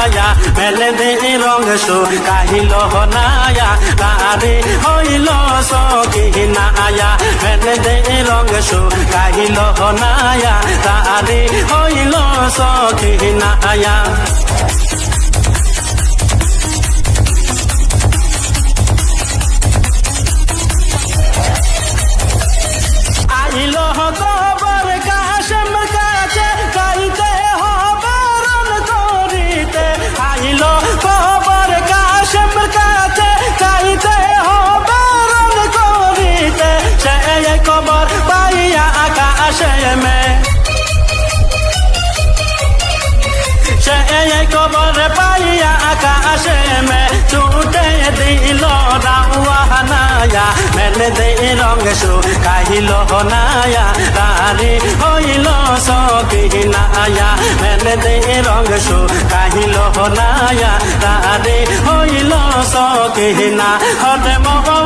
নায়া মেলেদে রং so, কাহিল নায়া তারে হইল সকি নায়া মেলেদে রং সো, কাহিল নায়া তারে হইল সকি নায়া সু কাহিল নায়া তারে হইল সখী নায়া মেলে দে রং সু কাহিল নায়া তারে হইল সখী না হতে মহ